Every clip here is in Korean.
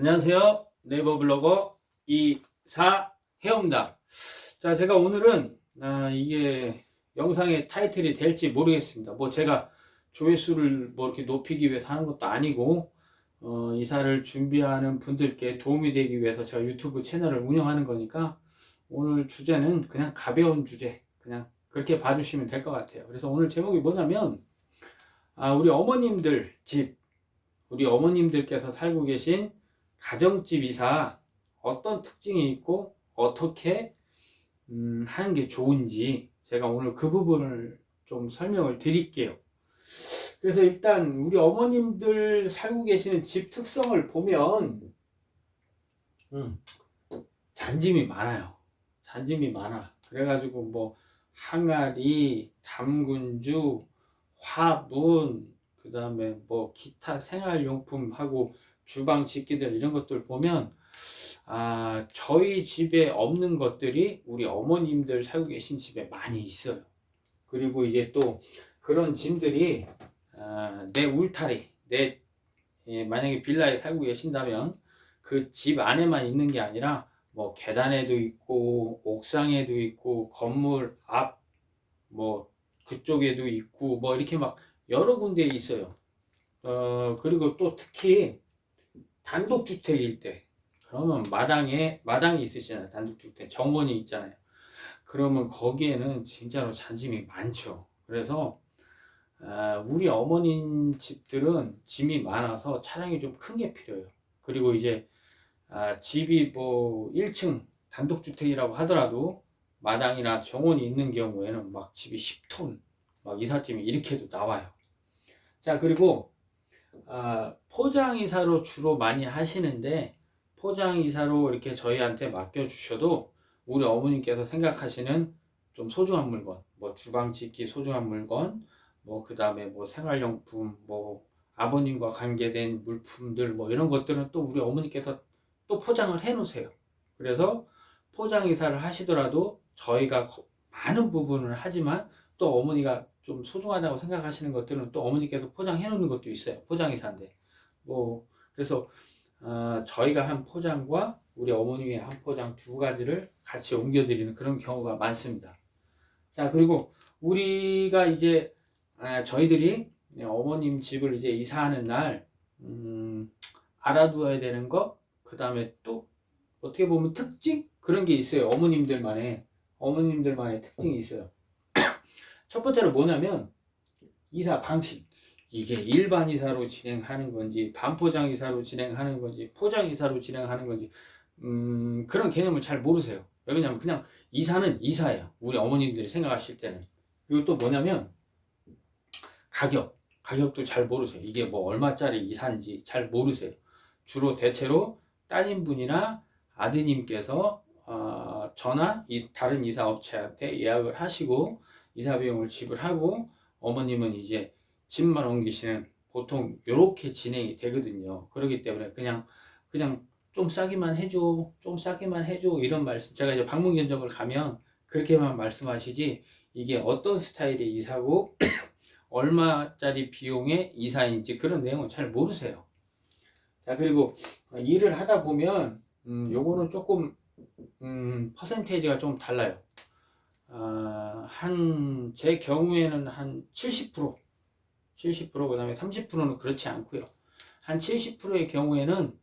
안녕하세요. 네이버 블로거 이사해옵니다. 자, 제가 오늘은 아, 이게 영상의 타이틀이 될지 모르겠습니다. 뭐 제가 조회수를 뭐 이렇게 높이기 위해서 하는 것도 아니고 어, 이사를 준비하는 분들께 도움이 되기 위해서 제가 유튜브 채널을 운영하는 거니까 오늘 주제는 그냥 가벼운 주제, 그냥 그렇게 봐주시면 될 것 같아요. 그래서 오늘 제목이 뭐냐면 아, 우리 어머님들 집, 우리 어머님들께서 살고 계신 가정집 이사 어떤 특징이 있고 어떻게 음, 하는 게 좋은지 제가 오늘 그 부분을 좀 설명을 드릴게요. 그래서 일단 우리 어머님들 살고 계시는 집 특성을 보면 음, 잔짐이 많아요. 잔짐이 많아. 그래가지고 뭐 항아리, 담근주, 화분, 그 다음에 뭐 기타 생활용품하고 주방 식기들 이런 것들 보면 아 저희 집에 없는 것들이 우리 어머님들 살고 계신 집에 많이 있어요. 그리고 이제 또 그런 짐들이 아, 내 울타리 내 예, 만약에 빌라에 살고 계신다면 그 집 안에만 있는 게 아니라 뭐 계단에도 있고 옥상에도 있고 건물 앞 뭐 그쪽에도 있고 뭐 이렇게 막 여러 군데에 있어요. 어 그리고 또 특히 단독주택일 때. 그러면 마당에 마당이 있으시잖아요. 단독주택. 정원이 있잖아요. 그러면 거기에는 진짜로 잔짐이 많죠. 그래서 아, 우리 어머님 집들은 짐이 많아서 차량이 좀 큰 게 필요해요. 그리고 이제 아, 집이 뭐 1층 단독주택이라고 하더라도 마당이나 정원이 있는 경우에는 막 집이 10톤 막 이삿짐이 이렇게도 나와요. 자 그리고 아, 포장이사로 주로 많이 하시는데 포장이사로 이렇게 저희한테 맡겨주셔도 우리 어머님께서 생각하시는 좀 소중한 물건, 뭐 주방 짓기 소중한 물건, 뭐 그 다음에 뭐 생활용품, 뭐 아버님과 관계된 물품들 뭐 이런 것들은 또 우리 어머니께서 또 포장을 해 놓으세요. 그래서 포장 이사를 하시더라도 저희가 거- 많은 부분을 하지만 또 어머니가 좀 소중하다고 생각하시는 것들은 또 어머니께서 포장해 놓는 것도 있어요. 포장이사인데. 뭐, 그래서, 어, 저희가 한 포장과 우리 어머님의 한 포장 두 가지를 같이 옮겨드리는 그런 경우가 많습니다. 자, 그리고 우리가 이제, 아, 저희들이 어머님 집을 이제 이사하는 날, 음, 알아두어야 되는 거, 그 다음에 또 어떻게 보면 특징? 그런 게 있어요. 어머님들만의, 어머님들만의 특징이 있어요. 첫 번째로 뭐냐면 이사 방식 이게 일반 이사로 진행하는 건지 반포장 이사로 진행하는 건지 포장 이사로 진행하는 건지 음, 그런 개념을 잘 모르세요. 왜냐면 그냥 이사는 이사예요. 우리 어머님들이 생각하실 때는. 그리고 또 뭐냐면 가격. 가격도 잘 모르세요. 이게 뭐 얼마짜리 이사인지 잘 모르세요. 주로 대체로 따님분이나 아드님께서 어, 전화 이 다른 이사 업체한테 예약을 하시고 이사 비용을 지불하고 어머님은 이제 집만 옮기시는 보통 이렇게 진행이 되거든요. 그렇기 때문에 그냥 그냥 좀 싸기만 해줘, 좀 싸게만 해줘 이런 말씀. 제가 이제 방문 견적을 가면 그렇게만 말씀하시지 이게 어떤 스타일의 이사고 얼마짜리 비용의 이사인지 그런 내용은 잘 모르세요. 자 그리고 일을 하다 보면 음, 요거는 조금 음, 퍼센테이지가 좀 달라요. 아, 한, 제 경우에는 한 70%, 70%, 그 다음에 30%는 그렇지 않고요. 한 70%의 경우에는,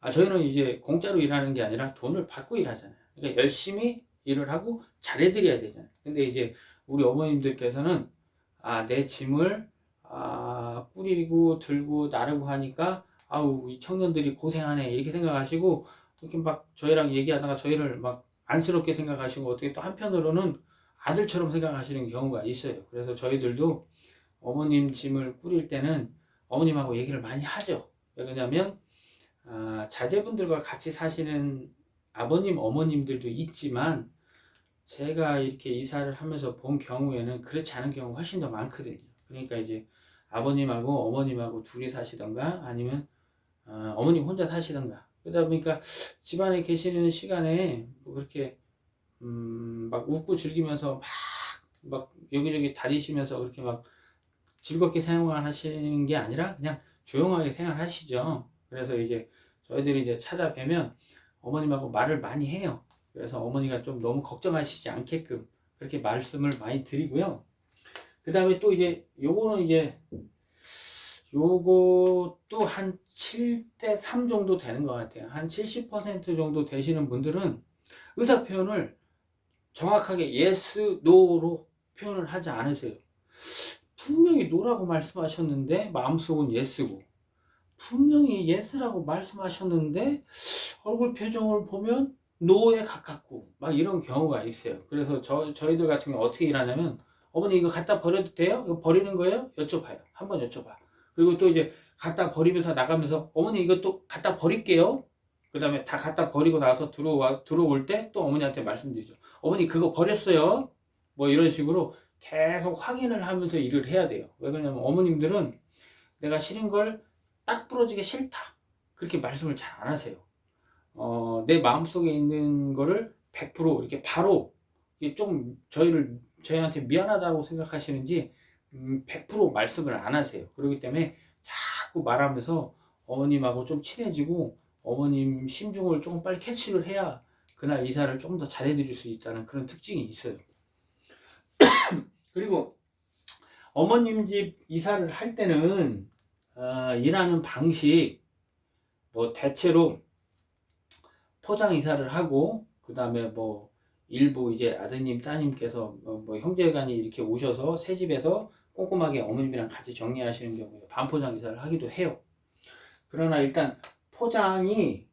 아, 저희는 이제 공짜로 일하는 게 아니라 돈을 받고 일하잖아요. 그러니까 열심히 일을 하고 잘해드려야 되잖아요. 근데 이제 우리 어머님들께서는, 아, 내 짐을, 아, 꾸리고 들고 나르고 하니까, 아우, 이 청년들이 고생하네. 이렇게 생각하시고, 이렇게 막 저희랑 얘기하다가 저희를 막 안쓰럽게 생각하시고 어떻게 또 한편으로는 아들처럼 생각하시는 경우가 있어요. 그래서 저희들도 어머님 짐을 꾸릴 때는 어머님하고 얘기를 많이 하죠. 왜냐하면 아, 자제분들과 같이 사시는 아버님, 어머님들도 있지만 제가 이렇게 이사를 하면서 본 경우에는 그렇지 않은 경우가 훨씬 더 많거든요. 그러니까 이제 아버님하고 어머님하고 둘이 사시던가 아니면 어, 어머님 혼자 사시던가 그러다 보니까 집안에 계시는 시간에 뭐 그렇게 음, 막 웃고 즐기면서 막, 막 여기저기 다니시면서 그렇게 막 즐겁게 생활하시는 게 아니라 그냥 조용하게 생활하시죠. 그래서 이제 저희들이 이제 찾아뵈면 어머님하고 말을 많이 해요. 그래서 어머니가 좀 너무 걱정하시지 않게끔 그렇게 말씀을 많이 드리고요. 그 다음에 또 이제 요거는 이제 요것도 한 7대 3 정도 되는 것 같아요. 한 70% 정도 되시는 분들은 의사 표현을 정확하게 yes, no로 표현을 하지 않으세요. 분명히 no라고 말씀하셨는데 마음속은 yes고 분명히 yes라고 말씀하셨는데 얼굴 표정을 보면 no에 가깝고 막 이런 경우가 있어요. 그래서 저, 저희들 같은 경우 어떻게 일하냐면 어머니 이거 갖다 버려도 돼요? 이거 버리는 거예요? 여쭤봐요. 한번 여쭤봐. 그리고 또 이제 갖다 버리면서 나가면서 어머니 이것도 갖다 버릴게요. 그 다음에 다 갖다 버리고 나서 들어와, 들어올 때 또 어머니한테 말씀드리죠. 어머니 그거 버렸어요. 뭐 이런 식으로 계속 확인을 하면서 일을 해야 돼요. 왜 그러냐면 어머님들은 내가 싫은 걸 딱 부러지게 싫다. 그렇게 말씀을 잘 안 하세요. 어, 내 마음속에 있는 거를 100% 이렇게 바로 이게 좀 저희를 저희한테 미안하다고 생각하시는지 음, 100% 말씀을 안 하세요. 그렇기 때문에 자꾸 말하면서 어머님하고 좀 친해지고 어머님 심중을 조금 빨리 캐치를 해야 그날 이사를 조금 더 잘해드릴 수 있다는 그런 특징이 있어요. 그리고 어머님 집 이사를 할 때는 어, 일하는 방식 뭐 대체로 포장 이사를 하고 그 다음에 뭐 일부 이제 아드님 따님께서 뭐, 뭐 형제간이 이렇게 오셔서 새 집에서 꼼꼼하게 어머님이랑 같이 정리하시는 경우에 반포장 이사를 하기도 해요. 그러나 일단 포장이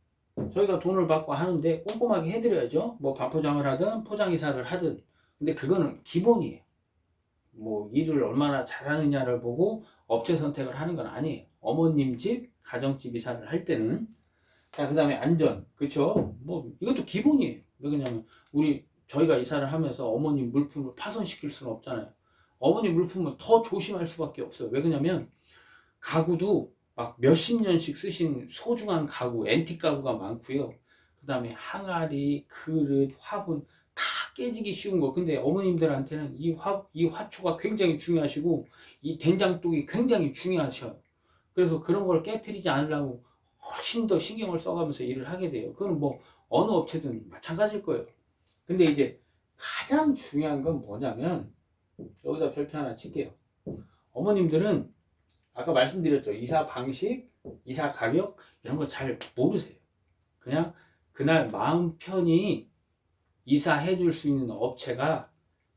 저희가 돈을 받고 하는데 꼼꼼하게 해드려야죠. 뭐 반포장을 하든 포장 이사를 하든. 근데 그거는 기본이에요. 뭐 일을 얼마나 잘하느냐를 보고 업체 선택을 하는 건 아니에요. 어머님 집, 가정집 이사를 할 때는 자, 그 다음에 안전. 그쵸? 뭐, 이것도 기본이에요. 왜 그러냐면, 우리, 저희가 이사를 하면서 어머님 물품을 파손시킬 수는 없잖아요. 어머니 물품은 더 조심할 수밖에 없어요. 왜 그러냐면, 가구도 막 몇십 년씩 쓰신 소중한 가구, 앤틱 가구가 많고요. 그 다음에 항아리, 그릇, 화분, 다 깨지기 쉬운 거. 근데 어머님들한테는 이 화, 이 화초가 굉장히 중요하시고, 이 된장독이 굉장히 중요하셔요. 그래서 그런 걸 깨뜨리지 않으려고 훨씬 더 신경을 써가면서 일을 하게 돼요. 그건 뭐 어느 업체든 마찬가지일 거예요. 근데 이제 가장 중요한 건 뭐냐면 여기다 별표 하나 칠게요. 어머님들은 아까 말씀드렸죠. 이사 방식, 이사 가격 이런 거 잘 모르세요. 그냥 그날 마음 편히 이사해 줄 수 있는 업체가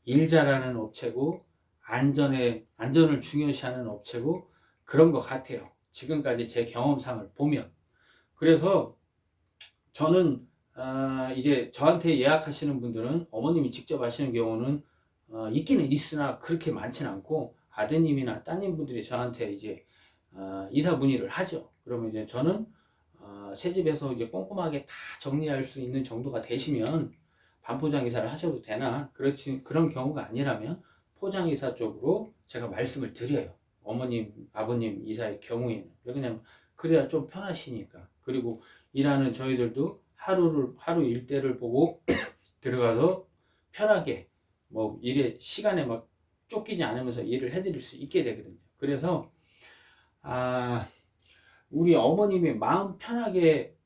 일 잘하는 업체고 안전에 안전을 중요시하는 업체고 그런 것 같아요. 지금까지 제 경험상을 보면 그래서 저는 어, 이제 저한테 예약하시는 분들은 어머님이 직접 하시는 경우는 어, 있기는 있으나 그렇게 많지는 않고 아드님이나 따님분들이 저한테 이제 어, 이사 문의를 하죠. 그러면 이제 저는 어, 새 집에서 이제 꼼꼼하게 다 정리할 수 있는 정도가 되시면 반포장 이사를 하셔도 되나 그렇지 그런 경우가 아니라면 포장 이사 쪽으로 제가 말씀을 드려요. 어머님, 아버님 이사의 경우에는 왜냐면 그래야 좀 편하시니까. 그리고 일하는 저희들도 하루를 하루 일대를 보고 들어가서 편하게 뭐 일에 시간에 막 쫓기지 않으면서 일을 해드릴 수 있게 되거든요. 그래서 아 우리 어머님이 마음 편하게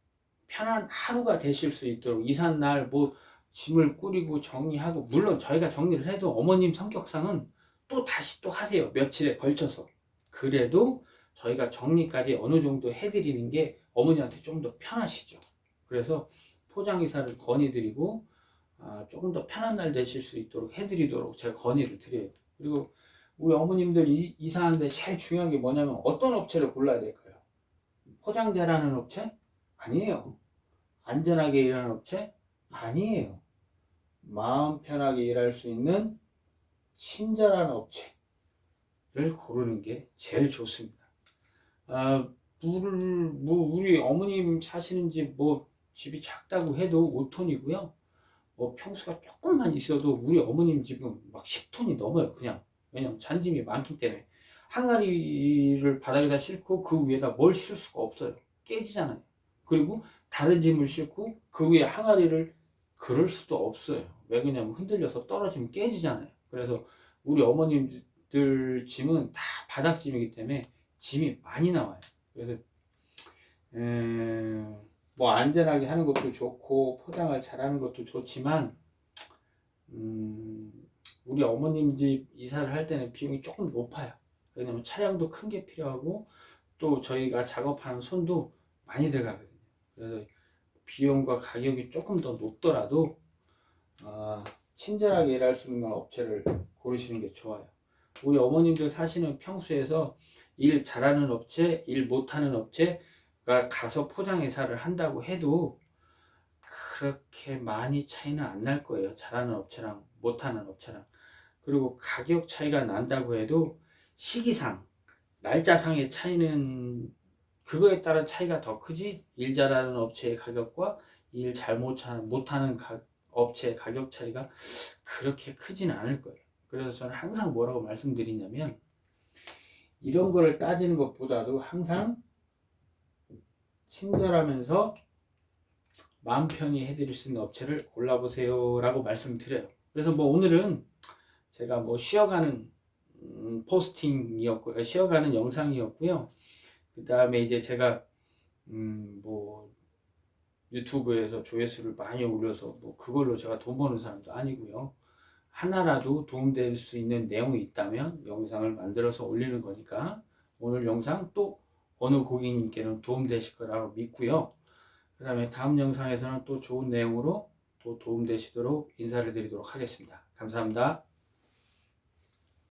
편한 하루가 되실 수 있도록 이삿 날 뭐 짐을 꾸리고 정리하고 물론 저희가 정리를 해도 어머님 성격상은 또 다시 또 하세요 며칠에 걸쳐서 그래도 저희가 정리까지 어느 정도 해드리는 게 어머니한테 좀 더 편하시죠. 그래서 포장이사를 건의드리고 아, 조금 더 편한 날 되실 수 있도록 해드리도록 제가 건의를 드려요. 그리고 우리 어머님들 이, 이사하는데 제일 중요한 게 뭐냐면 어떤 업체를 골라야 될까요? 포장 잘하는 업체? 아니에요. 안전하게 일하는 업체? 아니에요. 마음 편하게 일할 수 있는 친절한 업체를 고르는 게 제일 좋습니다. 아, 물을, 뭐, 우리 어머님 사시는 집, 뭐, 집이 작다고 해도 5톤이고요. 뭐, 평수가 조금만 있어도 우리 어머님 집은 막 10톤이 넘어요, 그냥. 왜냐면 잔짐이 많기 때문에. 항아리를 바닥에다 싣고 그 위에다 뭘 싣을 수가 없어요. 깨지잖아요. 그리고 다른 짐을 싣고 그 위에 항아리를 그럴 수도 없어요. 왜 그러냐면 흔들려서 떨어지면 깨지잖아요. 그래서 우리 어머님들 짐은 다 바닥 짐이기 때문에 짐이 많이 나와요. 그래서 에... 뭐 안전하게 하는 것도 좋고 포장을 잘하는 것도 좋지만 음, 우리 어머님 집 이사를 할 때는 비용이 조금 높아요. 왜냐면 차량도 큰 게 필요하고 또 저희가 작업하는 손도 많이 들어가거든요. 그래서 비용과 가격이 조금 더 높더라도 아, 친절하게 일할 수 있는 업체를 고르시는 게 좋아요. 우리 어머님들 사시는 평수에서 일 잘하는 업체, 일 못하는 업체 가 가서 포장 회사를 한다고 해도 그렇게 많이 차이는 안 날 거예요. 잘하는 업체랑 못하는 업체랑. 그리고 가격 차이가 난다고 해도 시기상, 날짜상의 차이는 그거에 따른 차이가 더 크지 일 잘하는 업체의 가격과 일 잘 못하는 가- 업체의 가격 차이가 그렇게 크진 않을 거예요. 그래서 저는 항상 뭐라고 말씀드리냐면 이런 거를 따지는 것보다도 항상 친절하면서 마음 편히 해드릴 수 있는 업체를 골라보세요 라고 말씀드려요. 그래서 뭐 오늘은 제가 뭐 쉬어가는 음, 포스팅이었고 쉬어가는 영상이었고요. 그 다음에 이제 제가 음, 뭐 유튜브에서 조회수를 많이 올려서 뭐 그걸로 제가 돈 버는 사람도 아니고요. 하나라도 도움될 수 있는 내용이 있다면 영상을 만들어서 올리는 거니까 오늘 영상 또 어느 고객님께는 도움되실 거라고 믿고요. 그 다음에 다음 영상에서는 또 좋은 내용으로 또 도움되시도록 인사를 드리도록 하겠습니다. 감사합니다.